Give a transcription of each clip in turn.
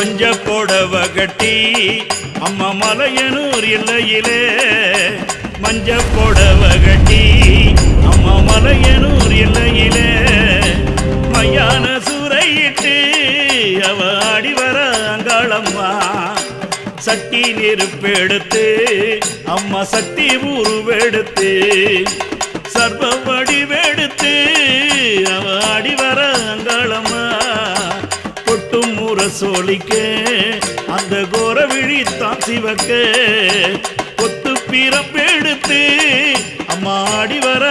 பஞ்ச புடவ கட்டி அம்மா மலையனூர் இல்லையிலே மஞ்ச புடவ கட்டி அம்மா மலையனூர் இல்லையிலே மையான சூறையிட்டு அவ ஆடி வர அங்காளம்மா. சட்டி நெருப்பெடுத்து அம்மா சக்தி உருவெடுத்து சர்வ வடிவெடுத்து அவ ஆடி வர அங்காளம்மா. சோழிக்க அந்த கோர விழித்தான் சிவக்க. கொத்து பிறப்பெடுத்து அம்மா ஆடி வர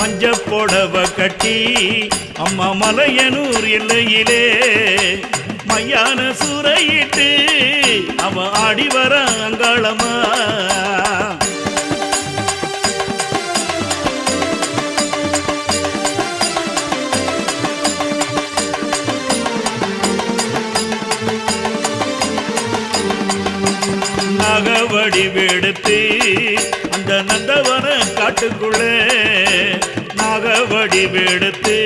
மஞ்ச புடவ கட்டி அம்மா மலையனூர் எல்லையிலே மையான சூறையிட்டு அவ ஆடி வர அங்காளமா வெடுத்து அந்த நந்தவன காட்டுக்குள்ளே நாகவடி வெடுத்து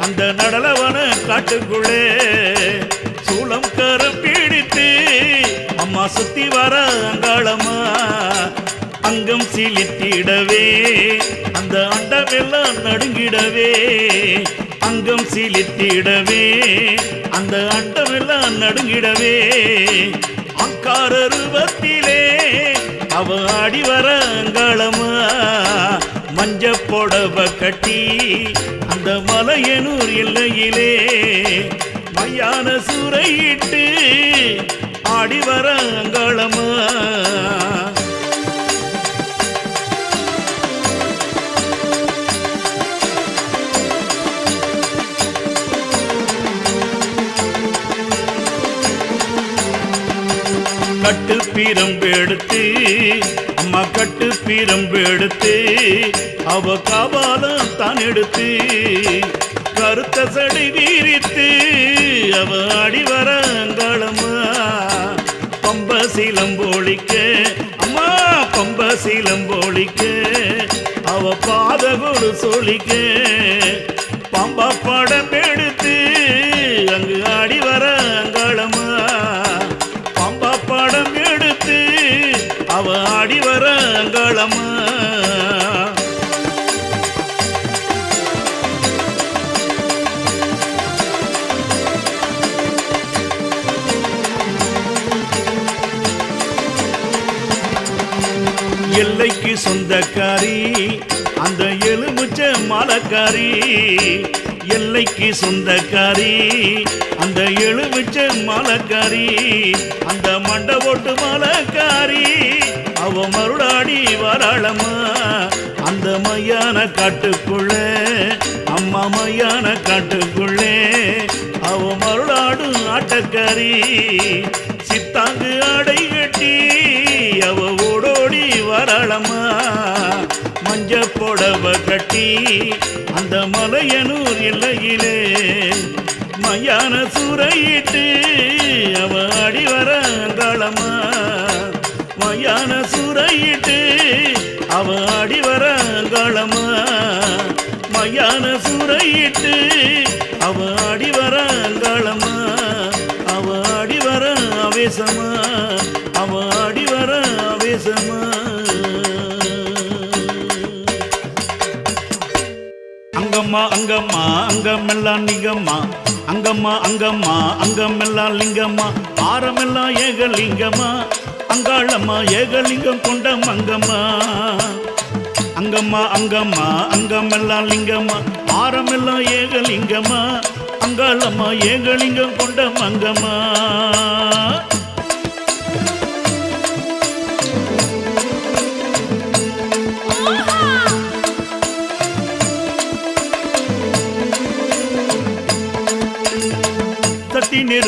அந்த நடலவன காட்டுக்குள்ளே சூளம் கரம் பிடித்து அம்மா சுத்தி வர அங்காளமா அங்கம் சிலித்திடவே அந்த அண்டமெல்லாம் நடுங்கிடவே அங்கம் சிலித்திடவே அந்த அண்டமெல்லாம் நடுங்கிடவே. அங்கார ரூபத்திலே அவ ஆடி வர அங்காளமா மஞ்ச புடவ கட்டி அந்த மலையனூர் எல்லையிலே மையான சூறையிட்டு ஆடி வர அங்காளமா கட்டு பீரம்பு எடுத்து அம்மா கட்டு பீரம்பு எடுத்து அவ காபாலம் தான் எடுத்து கருத்த சடை வீரித்து அவ ஆடி வர பம்ப சீலம்போழிக்க அம்மா பம்ப சீலம்போழிக்க அவ பாதகோடு சொல்லிக்க பம்பா படம் சொந்தக்காரி அந்த எலுமிச்ச மலக்காரி எல்லைக்கு சொந்தக்காரி அந்த எலுமிச்ச மலக்காரி அந்த மண்டை ஓட்டு மலக்காரி. அவ மருளாடி வராளம்மா அந்த மையான காட்டுக்குள்ள அம்மா மையான காட்டுக்குள்ளே அவ மருளாடும் ஆட்டக்காரி. சித்தாங்கு ஆடை கட்டி அவ வரளமா? மஞ்ச புடவ கட்டி அந்த மலையனூர் இல்லையிலே மையான சூறையிட்டு அவ அடி வரங்களமா மையான சூறையிட்டு அவ அடி வரங்களமா மையான சூறையிட்டு அங்கம்மா அங்கம்மா அங்கமெல்லாம் நிகம்மா. அங்கம்மா அங்கம்மா அங்கமெல்லாம் லிங்கம்மா. ஆரமெல்லாம் ஏகலிங்கம்மா. அங்காளம்மா ஏகலிங்கம் கொண்ட மங்கம்மா. அங்கம்மா அங்கம்மா அங்கமெல்லாம் லிங்கம்மா. ஆரமெல்லாம் ஏகலிங்கம்மா. அங்காளம்மா ஏகலிங்கம் கொண்ட மங்கம்மா.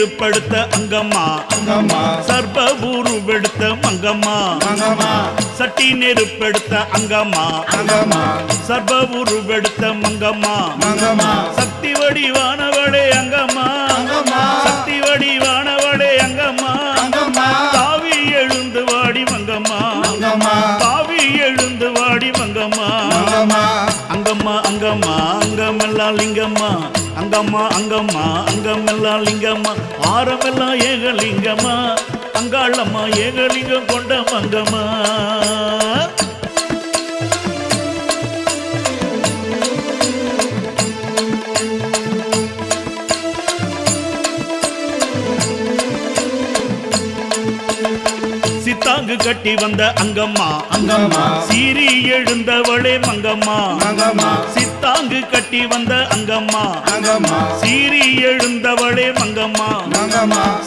தட்டி நெருப்படுத்த அங்கம்மா. சர்ப உருவெடுத்த மங்கம்மா. அங்கம்மா சட்டி நெருப்பெடுத்த அங்கம்மா. சர்ப உருவெடுத்த மங்கம்மா. அங்கம்மா சக்தி வடிவானவளே அங்கம்மா. சக்தி வடிவானவளே அங்கம்மா. தாவி எழுந்து வாடி மங்கம்மா. தாவி எழுந்து வாடி மங்கம்மா. அங்கம்மா அங்கம்மா. அங்கமெல்லாம் லிங்கம்மா. அங்கம்மா அங்கம்மா. அங்கமெல்லாம் லிங்கம்மா ஆரமெல்லாம் ஏகலிங்கம்மா அங்காளம்மா ஏகலிங்கம் கொண்ட மங்கம்மா. சித்தாங்கு கட்டி வந்த அங்கம்மா அங்கம்மா. சீறி எழுந்தவளே மங்கம்மா. மங்கம்மா. சித்தாங்கு கட்டி வந்த அங்கம்மா. அங்கம்மா. சீறி எழுந்தவளே மங்கம்மா.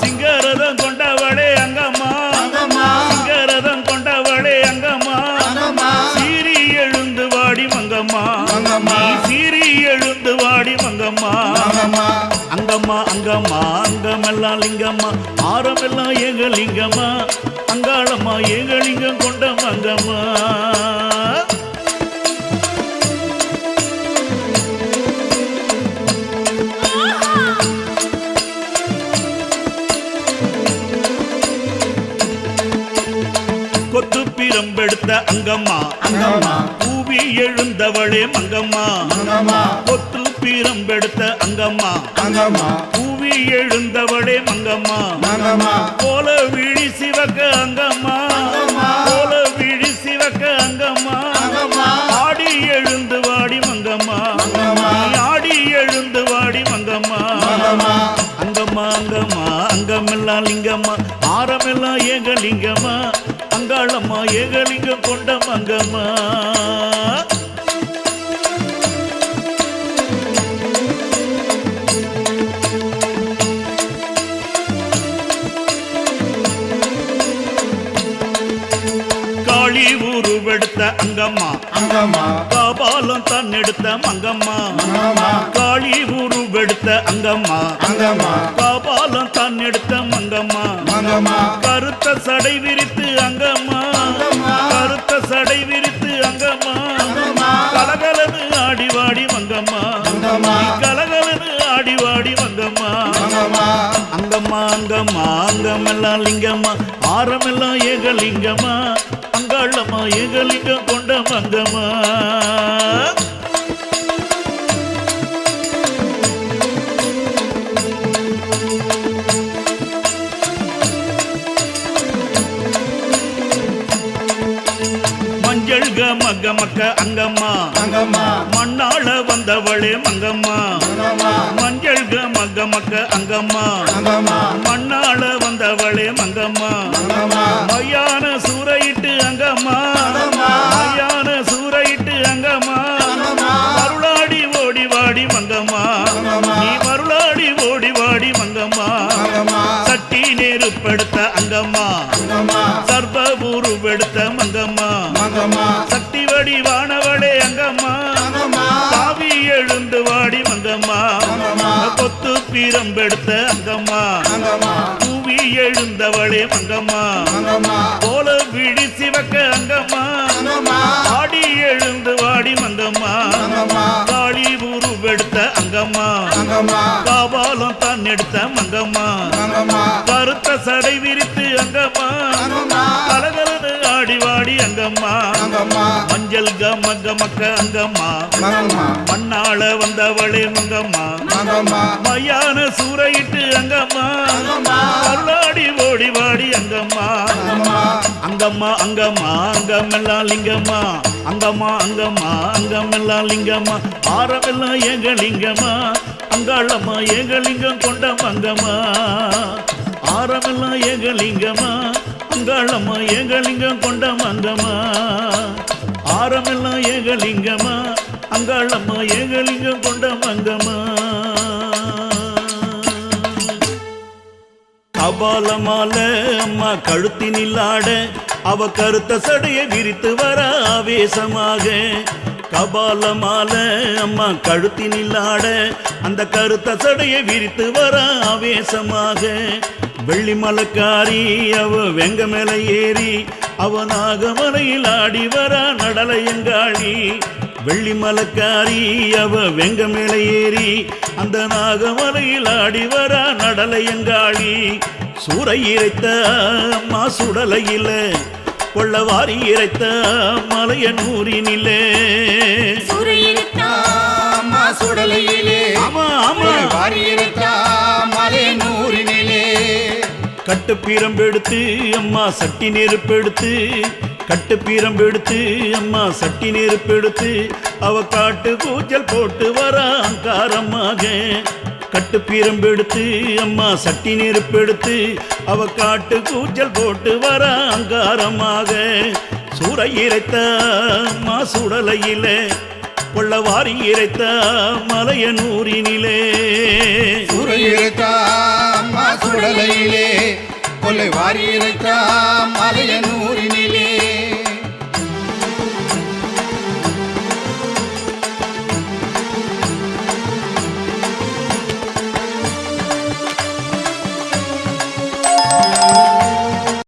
சிங்கரதம் கொண்டவளே அங்கம்மா. அங்கம்மா. சிங்கரதம் கொண்டவளே அங்கம்மா. அங்கம்மா. சீறி எழுந்து வாடி மங்கம்மா. சீறி எழுந்து வாடி மங்கம்மா. அங்கம்மா அங்கம்மா அங்கமெல்லாம் லிங்கம்மா. ஆரமெல்லாம் ஏகலிங்கம்மா. அங்காளம்மா ஏகலிங்கம் கொண்ட மங்கம்மா. கொத்து பிரம்பெடுத்த அங்கம்மா. அங்கம்மா. பூவி எழுந்தவளே மங்கம்மா. மங்கம்மா. கொத்து பிரம்பெடுத்த அங்கம்மா. அங்கம்மா பூவி எழுந்தவளே மங்கம்மா. மங்கம்மா. போல விழி சிவக்க அங்கம்மா. போல விழி சிவக்க அங்கம்மா. அங்கம்மா ஆடி எழுந்து வாடி மங்கம்மா. ஆடி எழுந்து வாடி மங்கம்மா. அங்கம்மா அங்கம்மா அங்கமெல்லாம் லிங்கம்மா. ஆரமெல்லாம் ஏகலிங்கம்மா. அங்காளம்மா ஏகலிங்கம் கொண்ட மங்கம்மா. காளி உருவெடுத்த அங்கம்மா. அங்கம்மா. காபாலம் தான் எடுத்த மங்கம்மா காளி உருவெடுத்த அங்கம்மா. அங்கம்மா. காபாலம் தான் எடுத்த மங்கம்மா. மங்கம்மா. கருத்த சடை விரித்து அங்கம்மா. அங்கமெல்லாம் லிங்கம்மா ஆரமெல்லாம் ஏகலிங்கம்மா அங்காளம்மா ஏகலிங்கம் கொண்ட மங்கம்மா மஞ்சள் மக்க மக்க அங்கம்மா. அங்கம்மா. மண்ணாள வந்தவளே மங்கம்மா. மங்கம்மா மஞ்சள் மக்க மக்க அங்கம்மா. அங்கம்மா. அங்கம்மா சர்ப உருவெடுத்த மங்கம்மா. மங்கம்மா. சக்தி வடி வானவளே அங்கம்மா தாவி எழுந்து வாடி மங்கம்மா. கொத்து பீரம்பெடுத்த அங்கம்மா. அங்கம்மா பூவி எழுந்தவளே மங்கம்மா. போல விழி சிவக்க அங்கம்மா. ஆடி எழுந்து வாடி மங்கம்மா. காளி உருவெடுத்த அங்கம்மா. காபாலம் தான் எடுத்த மங்கம்மா. கருத்த சடை விரித்து அங்கம்மா. கலகலன்னு ஆடி வாடி அங்கம்மா. மஞ்சள் கம கமக்க அங்கம்மா. மண்ணாள வந்தவளே மங்கம்மா. மையான சூறையிட்டு அங்கம்மா. அருளாடி ஓடி வாடி அங்கம்மா. அங்கம்மா அங்கம்மா அங்கமெல்லாம் லிங்கம்மா. அங்கம்மா அங்கம்மா அங்கமெல்லாம் லிங்கம்மா. ஆரமெல்லாம் ஏங்க லிங்கம்மா. அங்காளம்மா ஏங்க லிங்கம் கொண்ட மங்கம்மா. பாரமெல்லாம் ஏங்க லிங்கம்மா அங்காளம்மா ஏங்க கொண்ட மங்கம்மா ஆரமெல்லாம் ஏக லிங்கம்மா அங்காளம்மா ஏக கொண்ட மங்கம்மா கபாலமால அம்மா கழுத்தினில் ஆட அவ கருத்த சடையை விரித்து வர ஆவேசமாக. கபாலமால அம்மா கழுத்தினில் ஆட அந்த கருத்த சடையை விரித்து வர ஆவேசமாக. வெள்ளி மலக்காரி அவ வெங்க மேல ஏறி அவ நாகமலையில் ஆடி வர நடலையங்காளி வெள்ளி மலக்காரி அவ வெங்க மேல ஏறி அந்த நாகமலையில் ஆடி வர நடலையங்காளி சூறை இறைத்த அம்மா சுடலையில கொள்ளவாரி இறைத்த சூரியனித்தா அம்மா சுடலையிலே ஆமா ஆமா. வாரி அம்மா கட்டு பீரம்பெடுத்து அம்மா சட்டி நெருப்பெடுத்து கட்டு பீரம்பெடுத்து அம்மா சட்டி நெருப்பெடுத்து அவ காட்டு கூச்சல் போட்டு வரான் காரமாக கட்டு பீரம்பெடுத்து அம்மா சட்டி நெருப்பெடுத்து அவ காட்டு கூச்சல் போட்டு வரான் காரமாக சூறை இறைத்த மா சுடலையிலே. கொள்ளவாரி இறைத்த மலையனூரினிலே. சூறையிரைத்தா அம்மா சுடலையிலே. வாரி இறைத்தா மலையனூரினிலே